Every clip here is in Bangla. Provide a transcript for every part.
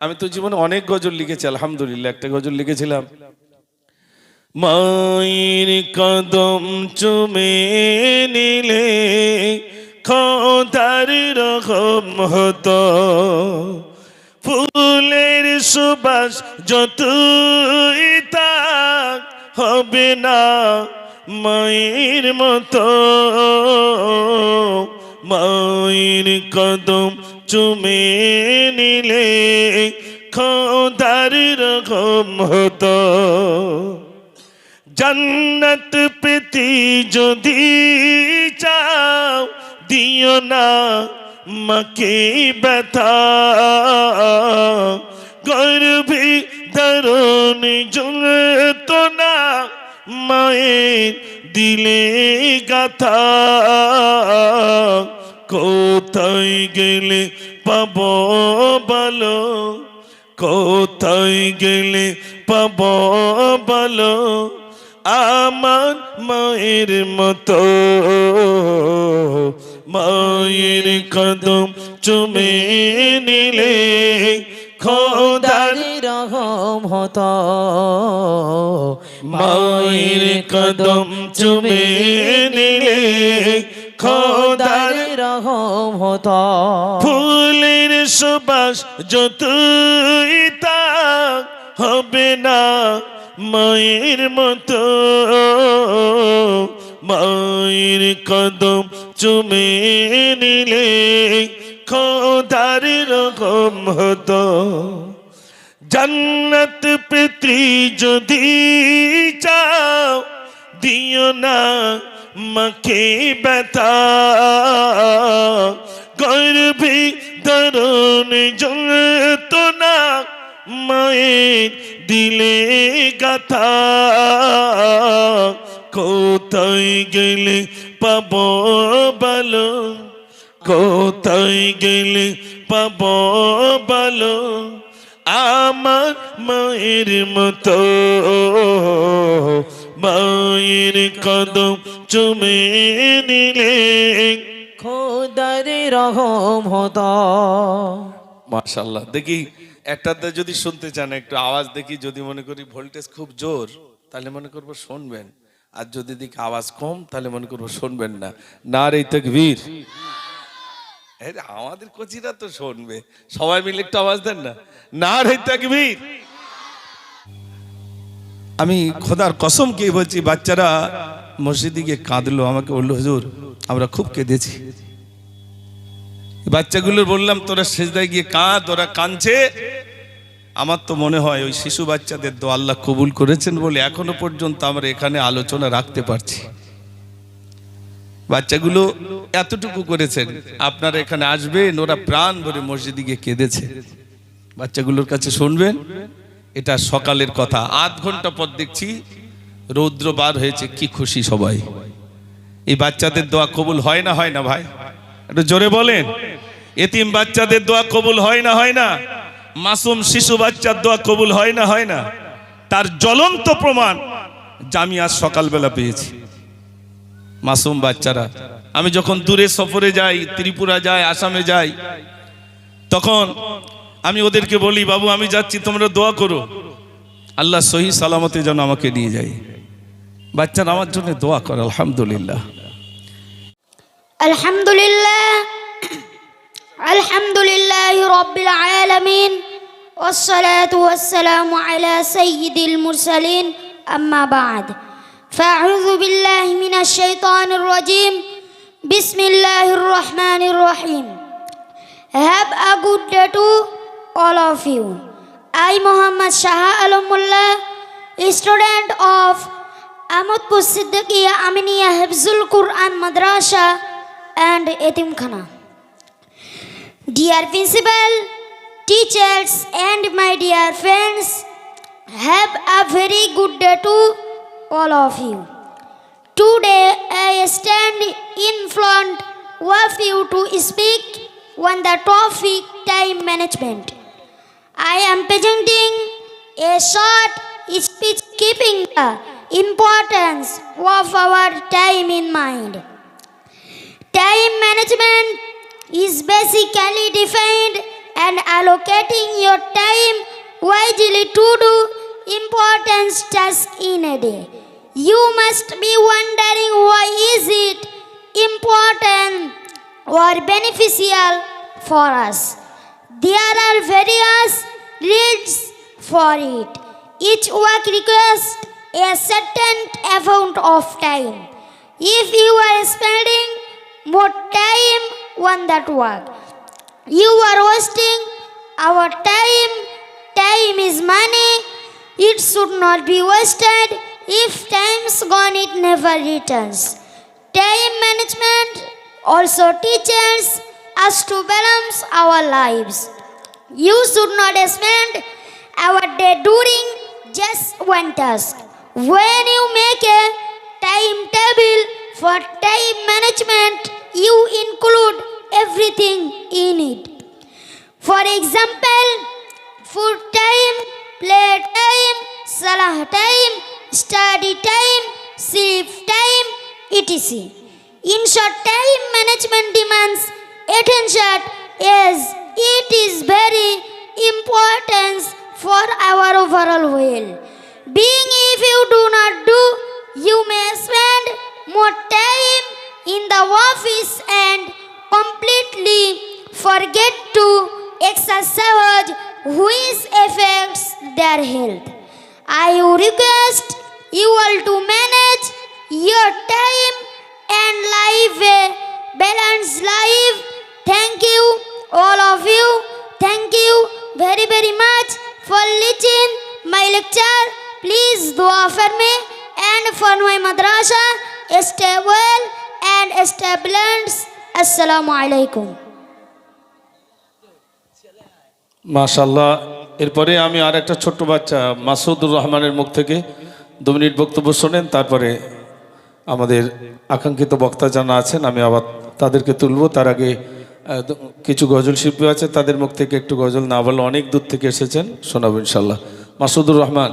আমি তো জীবনে অনেক গজল লিখেছি, আলহামদুলিল্লাহ, একটা গজল লিখেছিলাম। মায়ের কদম চুমে নিলে খোদার রকম হতো। ফুলের সুবাস তাক হবে না মায়ের মতো। মায়ের কদম চুমে নিলে খোদার রকম হতো। জন্নত পেতি যদি চাও, দিও না মাকে ব্যথা। গর্ভে ধরুন জুড়ত না মায়ের দিলে গাথা। কোথায় গেলে পাব বলো? কোথায় গেলে পাব বলো? আমার মায়ের মতো মায়ের কদম চুমে নিলে খোদার রহম হতো। মায়ের কদম চুমে নিলে খোদার রহম হতো ফুলের সুবাস যতই তাক হবে না, মায়ের মতো। মায়ের কদম চুমে নিলে খোদার রকম হতো। জান্নাত পিতৃ যদি চাও দিও না মাকে ব্যথা গর্ভে ধরুন যত না মায়ের দিলে গাথা। কোথায় গেলে পাব বলো? কোথায় গেলে পাব বলো? আমার মায়ের মতো মায়ের কদম চুমে নিলে। খোদার রহম হতো। মাশাল্লাহ দেখি একটাতে যদি শুনতে চান একটু আওয়াজ দেখি যদি মনে করি ভোল্টেজ খুব জোর তাহলে মনে করব শুনবেন। আর যদি দেখি আওয়াজ কম তাহলে মনে করব শুনবেন না। না রে তকবীর আমাদের কোচিরা তো শুনবে। সবাই মিলে একটু আওয়াজ দেন না। না রে তকবীর। আমি খোদার কসম কে বলছি, বাচ্চারা মসজিদে গিয়ে কাঁদলো, আমাকে বলল, হুজুর, আমরা খুব কেঁদেছি। বাচ্চাগুলো বললাম, তোরা সেজদায় গিয়ে কাঁদ, ওরা কাঁদছে। আমার তো মনে হয় ওই শিশু বাচ্চাদের দো আল্লাহ কবুল করেছেন বলে এখনও পর্যন্ত আমরা এখানে আলোচনা রাখতে পারছি। বাচ্চাগুলো এতটুকু করেছেন, আপনারা এখানে আসবেন, ওরা প্রাণ ভরে মসজিদে গিয়ে কেঁদেছে। বাচ্চাগুলোর কাছে শুনবেন এটা সকালের কথা। আধ ঘণ্টা পর দেখছি রৌদ্র বার হয়েছে, কি খুশি সবাই। এই বাচ্চাদের দোয়া কবুল হয় না হয় না ভাই? একটু জোরে বলেন। এতিম বাচ্চাদের দোয়া কবুল হয় না হয় না? মাসুম শিশু বাচ্চার দোয়া কবুল হয় না হয় না? তার জ্বলন্ত প্রমাণ আমি আজ সকালবেলা পেয়েছি। মাসুম বাচ্চারা, আমি যখন দূরে সফরে যাই, ত্রিপুরা যাই, আসামে যাই, তখন আমি ওদেরকে বলি বাবু আমি যাচ্ছি তোমরা দোয়া করো আল্লাহ সহি সালামতে যেন আমাকে নিয়ে যাই বাচ্চারা আমার জন্য দোয়া করে আলহামদুলিল্লাহ الحمد لله الحمد لله رب العالمين والصلاة والسلام على سيد المرسلين أما بعد فأعوذ بالله من الشيطان الرجيم بسم الله الرحمن الرحيم Have a good day to All of you. I, Muhammad Shah Alamullah, student of Ahmadpur Siddiqiya Aminiya Hifzul Quran Madrasa and Etimkhana. Dear principal, teachers and my dear friends, have a very good day to all of you. Today I stand in front of you to speak on the topic time management. I am presenting a short speech keeping the importance of our time in mind. Time management is basically defined and allocating your time wisely to do important tasks in a day. You must be wondering why is it important or beneficial for us. There are various reasons for it. Each work requires a certain amount of time. If you are spending more time on that work, you are wasting our time. Time is money. It should not be wasted. If time's gone, it never returns. Time management also teaches us to balance our lives. You should not spend our day during just one task. When you make a timetable for time management, you include everything in it. For example, food time, play time, salah time, study time, sleep time, etc. In short, time management demands attention as it is very important for our overall well. Being if you do not do, you may spend more time in the office and completely forget to exercise which affects their health. I request you all to manage your time and live a balanced life. Thank you, all of you. Thank you very, very much for listening my lecture. Please dua for me and for my madrasa. Stay well and stay blessed. Assalamu alaikum. মাশাল্লাহ এরপরে আমি আর একটা ছোট্ট বাচ্চা মাসুদুর রহমানের মুখ থেকে দু মিনিট বক্তব্য শোনেন তারপরে আমাদের আকাঙ্ক্ষিত বক্তা জানা আছেন আমি আবার তাদেরকে তুলব তার আগে কিছু গজল শিল্পী আছে তাদের মুখ থেকে একটু গজল না বলে অনেক দূর থেকে এসেছেন শোনাবো ইনশাল্লাহ মাসুদুর রহমান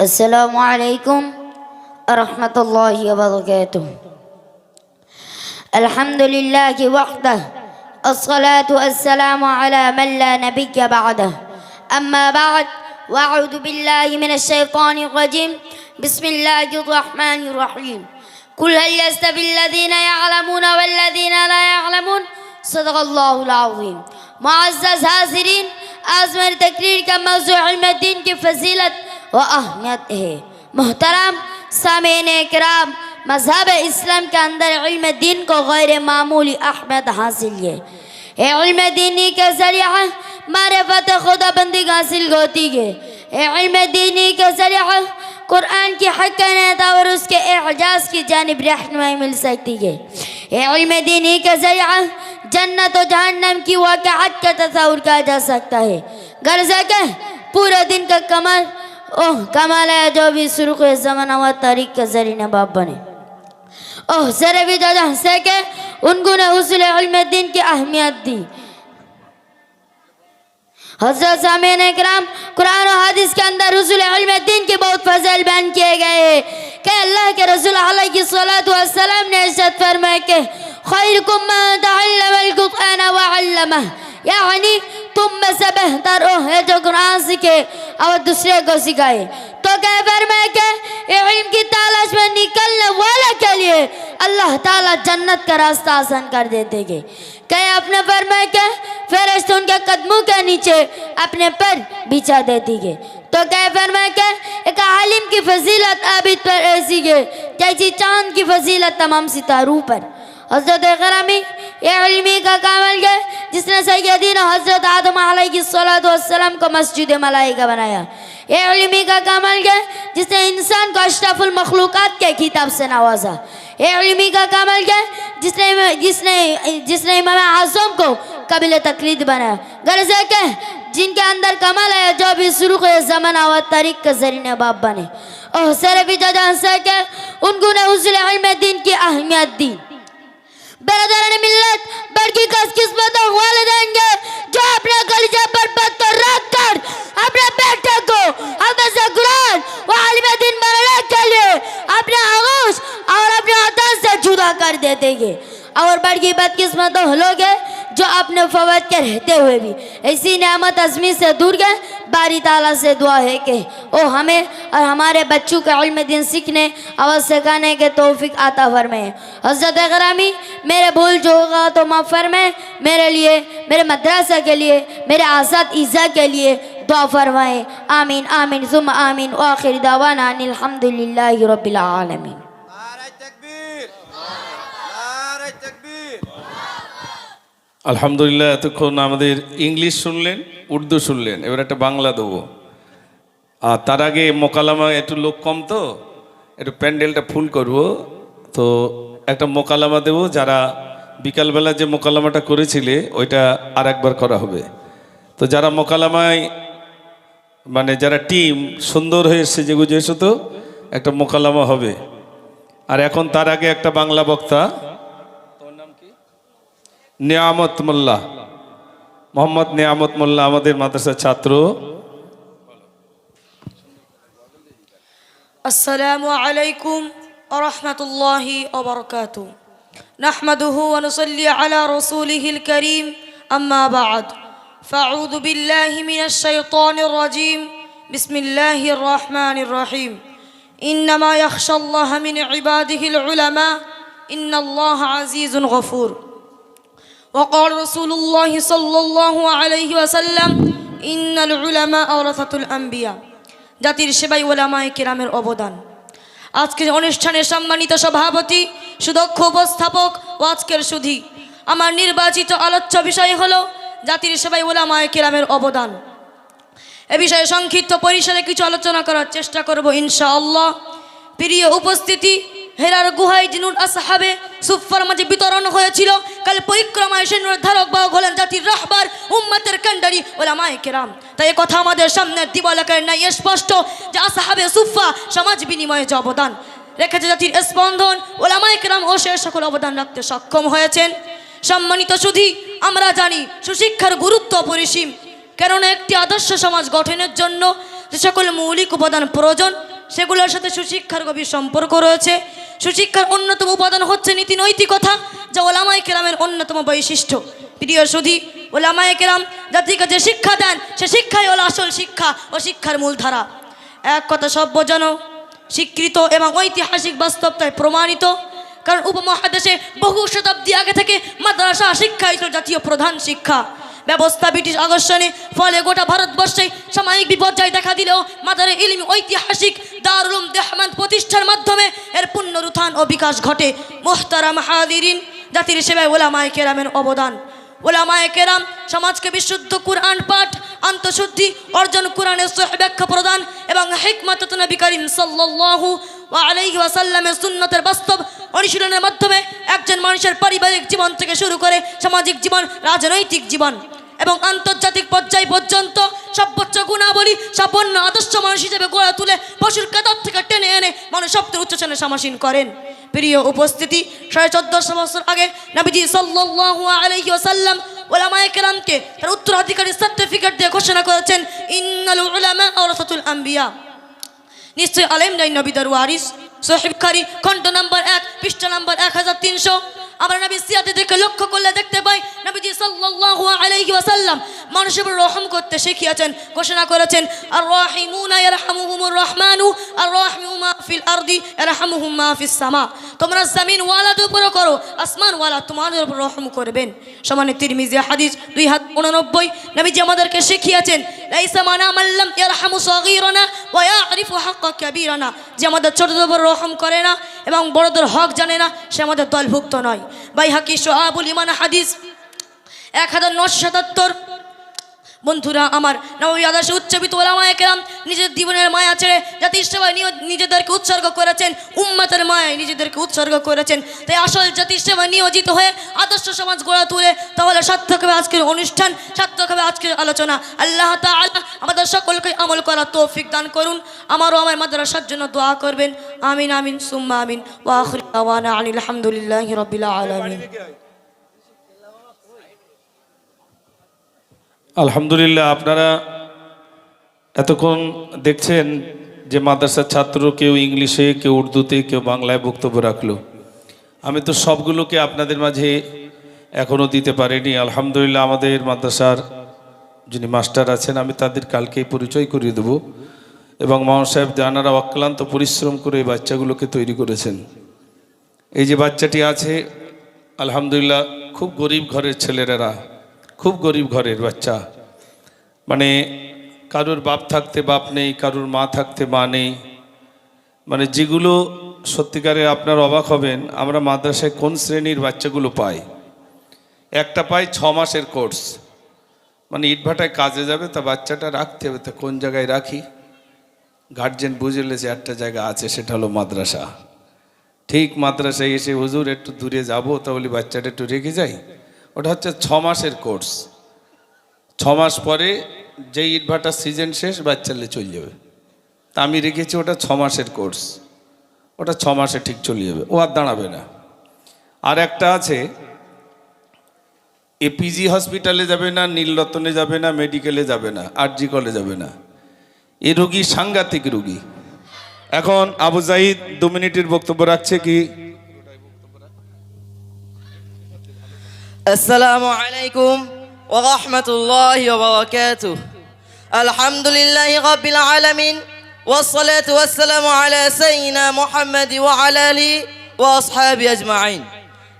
السلام عليكم ورحمة الله وبركاته الحمد لله وحده الصلاة والسلام على من لا نبي بعده أما بعد وأعوذ بالله من الشيطان الرجيم. بسم الله الرحمن الرحيم. قل هل يستوي الذين يعلمون والذين لا يعلمون؟ صدق الله العظيم. معزز حاضرين آج میری تقریر کا موضوع علم الدين کی فضیلت و اہمیت ہے. محترم سامعین اکرام مذہب اسلام کے اندر علم الدين کو غیر معمولی اہمیت حاصل ہے. علم دینی کے ذریعہ معرفت خدا بندی کا حاصل ہوتی ہے علم دینی کے ذریعہ قرآن کی حق کا اور اس کے اعجاز کی جانب رہنمائی مل سکتی ہے۔ علم دینی کے ذریعہ جنت و جہنم کی واقعات کا تصور کیا جا سکتا ہے۔ غرض کہ پورا دن کا کمال۔ اوہ، کمال ہے جو بھی سرخ زمانہ و تاریخ کا ذریعہ نباب بنے۔ اوہ سرے بھی جا سے کہ ان کو نے حصول علم دین کی اہمیت دی۔ हजरत सामीन कराम कुरान और हदीस के अंदर रसूल इल्म दीन के बहुत फजल बयान किए गए हैं कि अल्लाह के रसूल अलैहि सल्लल्लाहु अलैहि वसल्लम ने इरशाद फरमाया कि खैरुकुम मन तअल्लमल कुरान व अल्लमह यानी तुम में से बेहतर वो है जो कुरान सीखे और दूसरे को सिखाए خیبر فرمائے کہ علم کی تالش میں نکلنے والا کے لیے اللہ تعالیٰ جنت کا راستہ آسان کر دیتے گے۔ کہے اپنے فرمائے کہ فیرشت ان کے قدموں کے نیچے اپنے پر بیچا دیتی گے۔ تو کہے فرمائے کہ ایک عالم کی فضیلت عابد پر ایسی ہے جیسی چاند کی فضیلت تمام ستاروں پر۔ حضرت غرامی یہ علمی کا کامل گئے جس نے سیدین حضرت آدم علیہ السلام کو مسجد ملائکہ بنایا۔ یہ علمی کا کامل ہے جس نے انسان کو اشرف المخلوقات کے کتاب سے نوازا۔ یہ علمی کا کامل ہے جس نے جس نے جس نے امام اعظم کو قبل تقلید بنایا گرز ہے کہ جن کے اندر کمل ہے، جو بھی شروع کو زمانہ و تاریخ کا ذریعہ باب بنے۔ اور جا اجازت ہے کہ ان کو نے حصول علم دین کی اہمیت دی برادران ملت بڑکی کس قسمت گے جو اپنے گلیجہ پر رکھ کر اپنے بیٹے کو حفظ قرآن و دین کے آغوش اور اپنے سے جدا کر دیتے گے اور بڑکی بدقسمت ہو لوگے جو اپنے فوت کے رہتے ہوئے بھی۔ اسی نعمت عظمی سے دور گئے، باری تعالیٰ سے دعا ہے کہ او ہمیں اور ہمارے بچوں کے علم دن سیکھنے اور سکھانے کے توفق عطا فرمائے۔ حضرت اغرامی میرے بھول جو ہوگا تو ماں فرمائے۔ میرے لیے، میرے مدرسہ کے لیے، میرے آزاد عزا کے لیے دعا فرمائیں آمین آمین، ثم آمین۔ وآخر دعوانان الحمدللہ رب العالمین۔ আলহামদুলিল্লাহ, এতক্ষণ আমাদের ইংলিশ শুনলেন, উর্দু শুনলেন, এবার একটা বাংলা দেবো। আর তার আগে মোকালামা একটু লোক কম তো, একটু প্যান্ডেলটা ফুল করব। তো একটা মোকালামা দেবো, যারা বিকালবেলা যে মোকালামাটা করেছিলে, ওইটা আর একবার করা হবে। তো যারা মোকালামায় মানে যারা টিম, সুন্দর হয়ে সেজে গুজে এসো তো, একটা মোকালামা হবে। আর এখন তার আগে একটা বাংলা বক্তা নিয়ামত মোল্লা মোহাম্মদ নিয়ামত মোল্লা আমাদের মাদ্রাসার ছাত্র السلام عليكم ورحمة الله وبركاته نحمده ونصلي على رسوله الكريم أما بعد فأعوذ بالله من الشيطان الرجيم بسم الله الرحمن الرحيم إنما يخشى الله من عباده العلماء إن الله عزيز غفور وقال رسول الله صلى الله عليه وسلم إن العلماء ورثة الأنبياء জাতির সেবাই ওলামায় কেরামের অবদান আজকের অনুষ্ঠানের সম্মানিত সভাপতি সুদক্ষ উপস্থাপক ও আজকের সুধী আমার নির্বাচিত আলোচ্য বিষয় হলো জাতির সেবাই ওলামায় কেরামের অবদান এ বিষয়ে সংক্ষিপ্ত পরিসরে কিছু আলোচনা করার চেষ্টা করব ইনশাআল্লাহ প্রিয় উপস্থিতি হেরার গুহায় জিনুর আসহাবে সুফার মাঝে বিতরণ হয়েছিল। কাল পরিক্রমায় সে ধারক বাহক হলেন জাতির রাহবার, উম্মতের কান্ডারি ওলামায়ে কেরাম। তাই কথা আমাদের সামনে দিবালকের নাই স্পষ্ট যে আসহাবে সুফা সমাজ বিনিময়ে যে অবদান রেখেছে জাতির স্পন্দন, ওলামায়ে কেরাম ও সে সকল অবদান রাখতে সক্ষম হয়েছেন। সম্মানিত সুধী, আমরা জানি সুশিক্ষার গুরুত্ব অপরিসীম। কেননা একটি আদর্শ সমাজ গঠনের জন্য যে সকল মৌলিক উপাদান প্রয়োজন, সেগুলোর সাথে সুশিক্ষার গভীর সম্পর্ক রয়েছে। সুশিক্ষার অন্যতম উপাদান হচ্ছে নীতি নৈতিকতা যা ওলামাই কেরামের অন্যতম বৈশিষ্ট্য। প্রিয় সুধি ওলামাই কেরাম জাতিকে যে শিক্ষা দেন, সে শিক্ষাই হলো আসল শিক্ষা ও শিক্ষার মূলধারা। এক কথা সভ্যজন স্বীকৃত এবং ঐতিহাসিক বাস্তবতায় প্রমাণিত, কারণ উপমহাদেশে বহু শতাব্দী আগে থেকে মাদ্রাসা শিক্ষা ছিল জাতীয় প্রধান শিক্ষা। ব্যবস্থা ব্রিটিশ আকর্ষণে ফলে গোটা ভারতবর্ষে সাময়িক বিপর্যয় দেখা দিলেও মাদারে ইলিম ঐতিহাসিক দারুল দেহমান প্রতিষ্ঠার মাধ্যমে এর পুনরুত্থান ও বিকাশ ঘটে। মোহতারাম হাদিরিন জাতির সেবায় ওলামায় কেরামের অবদান। ওলামায় কেরাম সমাজকে বিশুদ্ধ কুরআন পাঠ, আন্তঃশুদ্ধি অর্জন কোরআনের ব্যাখ্যা প্রদান এবং হিকমত নবী সাল্লাল্লাহু আলাইহি ওয়াসাল্লামের সুন্নতের বাস্তব অনুশীলনের মাধ্যমে একজন মানুষের পারিবারিক জীবন থেকে শুরু করে সামাজিক জীবন, রাজনৈতিক জীবন। এবং আন্তর্জাতিক পর্যায় পর্যন্ত সর্বোচ্চ গুণাবলী সাপন্ন আদর্শ মানুষ হিসেবে গড়ে তুলে পশুর কাতার থেকে টেনে এনে মানুষ সপ্তর উচ্চ শ্রেণি সমাসীন করেন। প্রিয় উপস্থিতি, সাড়ে চোদ্দশো বছর আগে নবীজি সাল্লাল্লাহু আলাইহি ওয়াসাল্লাম ওলামায়ে তার উত্তরাধিকারী সার্টিফিকেট দিয়ে ঘোষণা করেছেন, ইন্নাল উলামা আম্বিয়া। নিশ্চয় আলেম নাই নবীদার ওয়ারিস। সোহেবখারি খণ্ড নাম্বার এক, পৃষ্ঠা নাম্বার এক হাজার তিনশো। আমরা নবী সিয়াতে দেখে লক্ষ্য করলে দেখতে পাই নবীজি সাল্লাল্লাহু আলাইহি ওয়াসাল্লাম মানুষের উপর রহম করতে শিখিয়েছেন, ঘোষণা করেছেন আর রাহিমুনা ইয়ারহামুহুমুর রহমানু আর রাহিমুমা ফিল আরদি ইয়ারহামুহুম ফিস সামা। তোমরা জমিন ওয়ালাদের উপর করো, আসমান ওয়ালা তোমাদের উপর রহম করবেন। সমানে তিরমিজি হাদিস দুই হাত উননব্বই। নবীজি আমাদেরকে শিখিয়েছেন, লাইসা মানা মাল্লাম ইয়ারহামু সগীরানা ওয়া ইয়ারিফু হাক্কা কাবীরানা। যে আমাদের ছোটদের উপর রহম করে না এবং বড়দের হক জানে না, সে আমাদের দলভুক্ত নয়। বাই হাকি সোহাবুল ইমান হাদিস এক হাজার নশো সাতাত্তর। বন্ধুরা, আমার নবী আদর্শে উচ্চবিত ওলামায় কেরাম নিজের জীবনের মায়া ছেড়ে জাতির সেবায় নিজেদেরকে উৎসর্গ করেছেন, উম্মতের মায়ায় নিজেদেরকে উৎসর্গ করেছেন। তাই আসল জাতির সেবায় নিয়োজিত হয়ে আদর্শ সমাজ গড়ে তুলে তাহলে সার্থক হবে আজকের অনুষ্ঠান, সার্থক হবে আজকের আলোচনা। আল্লাহ তাআলা আমাদের সকলকে আমল করার তৌফিক দান করুন। আমারও আমার মাদ্রাসার জন্য দোয়া করবেন। আমিন আমিন, সুম্মা আমিন। ওয়া আখির দাওয়ানা আনিল হামদুলিল্লাহি রাব্বিল আলামিন। আলহামদুলিল্লাহ, আপনারা এতক্ষণ দেখছেন যে মাদ্রাসার ছাত্র কেউ ইংলিশে, কেউ উর্দুতে, কেউ বাংলায় বক্তব্য রাখল। আমি তো সবগুলোকে আপনাদের মাঝে এখনও দিতে পারিনি। আলহামদুলিল্লাহ, আমাদের মাদ্রাসার যিনি মাস্টার আছেন, আমি তাদের কালকেই পরিচয় করিয়ে দেব। এবং মামা সাহেব জানারা অক্লান্ত পরিশ্রম করে এই বাচ্চাগুলোকে তৈরি করেছেন। এই যে বাচ্চাটি আছে, আলহামদুলিল্লাহ, খুব গরিব ঘরের ছেলেরা। খুব গরিব ঘরের বাচ্চা। মানে কারোর বাপ থাকতে বাপ নেই, কারোর মা থাকতে মা নেই। মানে যেগুলো সত্যিকারে আপনার অবাক হবেন, আমরা মাদ্রাসায় কোন শ্রেণির বাচ্চাগুলো পাই? একটা পাই ছ মাসের কোর্স। মানে ইটভাটায় কাজে যাবে, তা বাচ্চাটা রাখতে হবে, তা কোন জায়গায় রাখি? গার্জেন বুঝলে যে একটা জায়গা আছে, সেটা হলো মাদ্রাসা। ঠিক মাদ্রাসায় এসে হুজুর, একটু দূরে যাব, তাহলে বাচ্চাটা একটু রেখে যাই? ওটা হচ্ছে ছ মাসের কোর্স। ছ মাস পরে যেই ইটভাটার সিজন শেষ বাচ্চালে চলে যাবে। তা আমি রেখেছি ওটা ছ মাসের কোর্স। ওটা ছ মাসে ঠিক চলে যাবে, ও আর দাঁড়াবে না। আর একটা আছে এপিজি হসপিটালে যাবে না, নীলরতনে যাবে না, মেডিকেলে যাবে না, আরজি কলে যাবে না। এ রোগী সাংঘাতিক রোগী। এখন আবু জাহিদ দু মিনিটের বক্তব্য রাখছে কি السلام عليكم ورحمة الله وبركاته الحمد لله رب العالمين والصلاة والسلام على سيدنا محمد وعلى آله وأصحابه أجمعين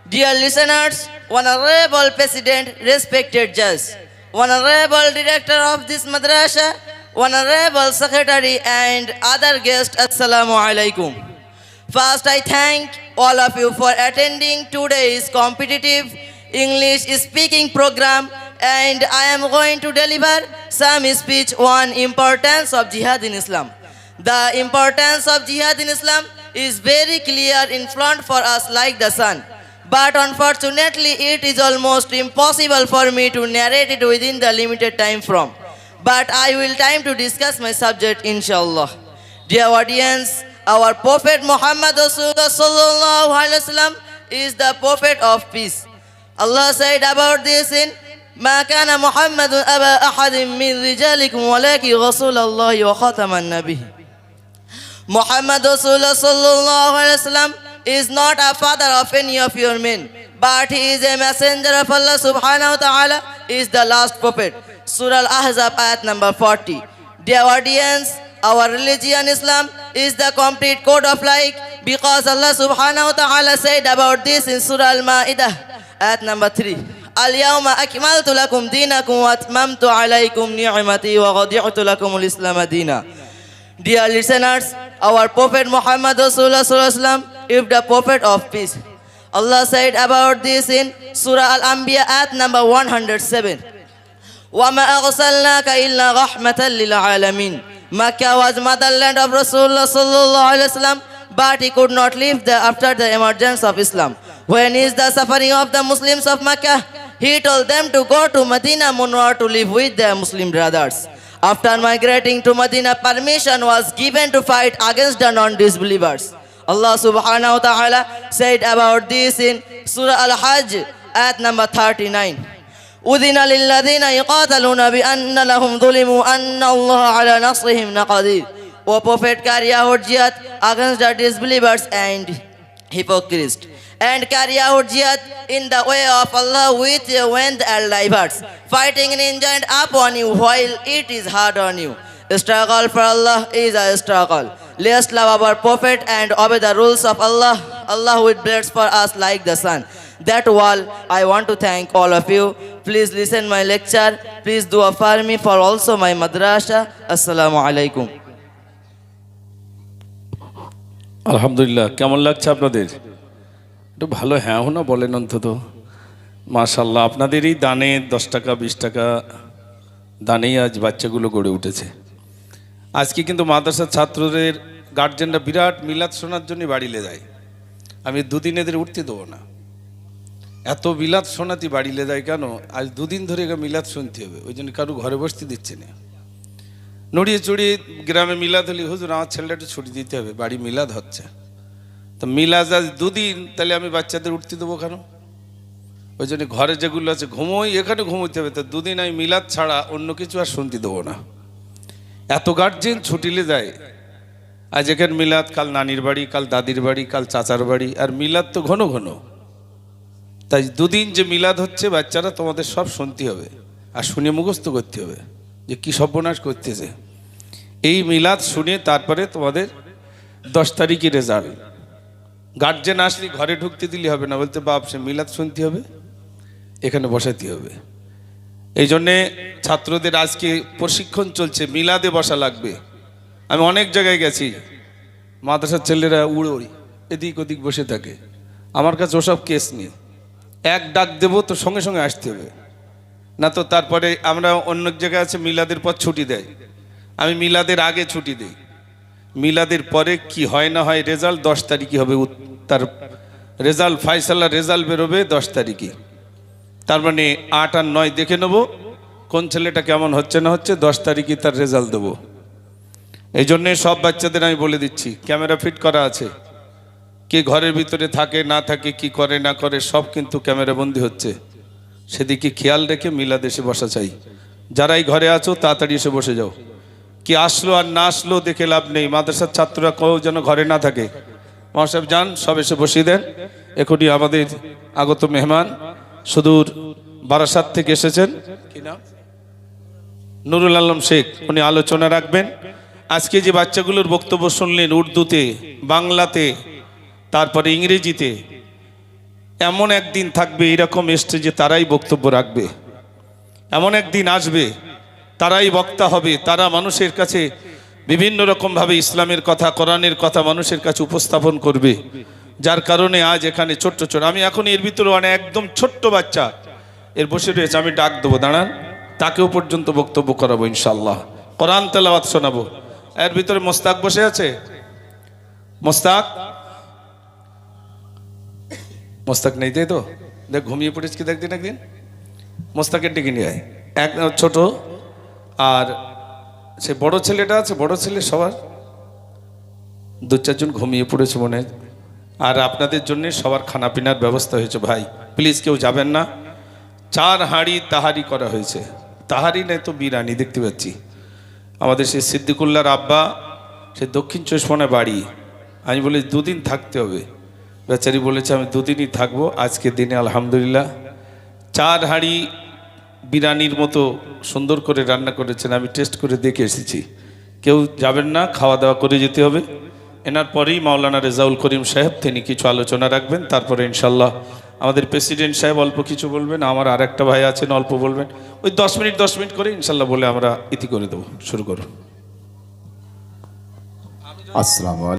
Dear listeners, Honorable President, respected judge, Honorable Director of this madrasa, Honorable Secretary and other guests, Assalamu alaikum. First, I thank all of you for attending today's competitive English speaking program and I am going to deliver some speech on importance of jihad in Islam. The importance of jihad in Islam is very clear in front for us like the sun. But unfortunately, it is almost impossible for me to narrate it within the limited time from. But I will time to discuss my subject inshallah. Dear audience, our Prophet Muhammad Rasulullah is the Prophet of peace. Allah said about this in ما كان محمد أبا أحد من رجالكم ولكن رسول الله وخاتم النبي Muhammad Rasulullah sallallahu alaihi wasallam is not a father of any of your men, but he is a messenger of Allah subhanahu wa ta'ala, is the last prophet. Surah Al-Ahzab ayat number 40. Dear audience, our religion Islam is the complete code of life because Allah subhanahu wa ta'ala said about this in Surah Al-Ma'idah ayat number 3. اليوم أكملت لكم دينكم وأتممت عليكم نعمتي ورضيت لكم الإسلام دينا Dear listeners, our Prophet Muhammad Rasulullah Sallallahu is the Prophet of peace. Allah said about this in Surah Al-Anbiya ayat number 107. وَمَا أَرْسَلْنَاكَ إِلَّا رَحْمَةً لِلْعَالَمِينَ Makkah was motherland of Rasulullah Sallallahu Alaihi Wasallam, but he could not live there after the emergence of Islam. When is the suffering of the Muslims of Makkah? He told them to go to Medina Munwar to live with their Muslim brothers. After migrating to Medina, permission was given to fight against the non-disbelievers. Allah subhanahu wa ta'ala said about this in Surah Al-Hajj, ayat number 39. أذن للذين يقاتلون بأن لهم ظلموا أن الله على نصرهم لقدير. O Prophet carry out jihad against the disbelievers and hypocrites. And carry out jihad in the way of Allah with your wind and livers. Fighting and enjoined upon you while it is hard on you. Struggle for Allah is a struggle. Let's love our Prophet and obey the rules of Allah. Allah will bless for us like the sun. That all, I want to thank all of you. Please listen my lecture. Please do affirm me for also my madrasa. Assalamu alaikum. আলহামদুলিল্লাহ কেমন লাগছে আপনাদের একটু ভালো হ্যাঁ না বলেন অন্তত। মাশাল্লাহ আপনাদেরই দানে দশ টাকা, বিশ টাকা দানেই আজ বাচ্চাগুলো গড়ে উঠেছে। আজকে কিন্তু মাদ্রাসার ছাত্রদের গার্জেনরা বিরাট মিলাদ শোনার জন্য বাড়িলে যায়। আমি দুদিন এদের উঠতে দেবো না। এত মিলাদ শোনাতে বাড়িলে যায় কেন? আজ দুদিন ধরে মিলাদ শুনতে হবে, ওই জন্য কারও ঘরে বসতে দিচ্ছে না। নড়িয়ে চড়িয়ে গ্রামে মিলাদ হলে হুজুর, আমার ছেলেটা একটু ছুটি দিতে হবে, বাড়ি মিলাদ হচ্ছে। তো মিলাদ আজ দুদিন, তাহলে আমি বাচ্চাদের উঠতে দেবো কেন? ওই জন্য ঘরে যেগুলো আছে, ঘুমোই, এখানে ঘুমোতে হবে। তো দুদিন আমি মিলাদ ছাড়া অন্য কিছু আর শুনতে দেবো না। এত গার্জেন ছুটিলে যায়। আজ এখানে মিলাদ, কাল নানির বাড়ি, কাল দাদির বাড়ি, কাল চাচার বাড়ি, আর মিলাদ তো ঘন ঘন। তাই দুদিন যে মিলাদ হচ্ছে, বাচ্চারা তোমাদের সব শুনতে হবে, আর শুনে মুখস্থ করতে হবে, যে কি সর্বনাশ করতেছে। এই মিলাদ শুনে তারপরে তোমাদের দশ তারিখে রেজাল্ট গার্জেন আসলে ঘরে ঢুকতে দিলে হবে না। বলতে, বাপ, সে মিলাদ শুনতে হবে, এখানে বসাতে হবে। এই জন্যে ছাত্রদের আজকে প্রশিক্ষণ চলছে, মিলাদে বসা লাগবে। আমি অনেক জায়গায় গেছি, মাদ্রাসার ছেলেরা উড়ে উড়ি, এদিক ওদিক বসে থাকে। আমার কাছে ওসব কেস নেই। এক ডাক দেবো তো সঙ্গে সঙ্গে আসতে হবে। না তো তারপরে আমরা অন্য জায়গায় আছে, মিলাদের পর ছুটি দেয়। আমি মিলাদের আগে ছুটি দিই। মিলাদের পরে কি হয় না হয় রেজাল্ট দশ তারিখে হবে। তার রেজাল্ট ফাইসালা রেজাল্ট বেরোবে দশ তারিখে তার মানে আট আর নয় দেখে নেব কোন ছেলেটা কেমন হচ্ছে না হচ্ছে, দশ তারিখে তার রেজাল্ট দেবো। এই জন্যে সব বাচ্চাদের আমি বলে দিচ্ছি, ক্যামেরা ফিট করা আছে। কে ঘরের ভিতরে থাকে, না থাকে, কি করে, না করে, সব কিন্তু ক্যামেরা বন্দি হচ্ছে। সেদিকে খেয়াল রেখে মিলাদ এসে বসা চাই। যারাই ঘরে আছো, তাড়াতাড়ি এসে বসে যাও। কি আসলো আর না আসলো দেখে লাভ নেই। মাদ্রাসার ছাত্ররা কেউ যেন ঘরে না থাকে। মহাসাহেব যান, সব এসে বসিয়ে দেন। এখনই আমাদের আগত মেহমান সুদূর বারাসাত থেকে এসেছেন। কি নুরুল আলম শেখ, উনি আলোচনা রাখবেন। আজকে যে বাচ্চাগুলোর বক্তব্য শুনলেন উর্দুতে, বাংলাতে, তারপরে ইংরেজিতে, এমন একদিন থাকবে, এরকম স্টেজে তারাই বক্তব্য রাখবে। এমন একদিন আসবে তারাই বক্তা হবে, তারা মানুষের কাছে বিভিন্ন রকমভাবে ইসলামের কথা, কোরআনের কথা মানুষের কাছে উপস্থাপন করবে। যার কারণে আজ এখানে ছোট্ট ছোট, আমি এখন এর ভিতরে মানে একদম ছোট্ট বাচ্চা। এর বসে রয়েছে, আমি ডাক দেবো, দাঁড়ান। তাকেও পর্যন্ত বক্তব্য করাবো ইনশাল্লাহ কোরআন তেলাওয়াত শোনাবো। এর ভিতরে মোস্তাক বসে আছে? মোস্তাক? মোস্তাক নেই তাই তো। দেখ, ঘুমিয়ে পড়েছি কি দেখদিন একদিন। মোস্তাকের ডেকে নিয়ে এক, ছোট। আর সে বড় ছেলেটা আছে, বড় ছেলে সবার। দু চারজন ঘুমিয়ে পড়েছে মনে আর আপনাদের জন্য সবার খানাপিনার ব্যবস্থা হয়েছে ভাই। প্লিজ কেউ যাবেন না। চার হাঁড়ি তাহারি করা হয়েছে। তাহারি নেই তো বিরানি, দেখতে পাচ্ছি। আমাদের সেই সিদ্দিকুল্লার আব্বা সে দক্ষিণ চশমনে বাড়ি। আমি বলি, দুদিন থাকতে হবে। বেচারি বলেছে, আমি দুদিনই থাকব, আজকের দিনে আলহামদুলিল্লাহ। চার হাঁড়ি বিরিয়ানির মতো সুন্দর করে রান্না করেছেন, আমি টেস্ট করে দেখে এসেছি। কেউ যাবেন না, খাওয়া দাওয়া করে যেতে হবে। এনার পরেই মাওলানা রেজাউল করিম সাহেব, তিনি কিছু আলোচনা রাখবেন, তারপরে ইনশাল্লাহ আমাদের প্রেসিডেন্ট সাহেব অল্প কিছু বলবেন, আমার আর একটা ভাই আছেন, অল্প বলবেন। ওই দশ মিনিট দশ মিনিট করে ইনশাল্লাহ বলে আমরা ইতি করে দেবো। শুরু করুন। আসসালামু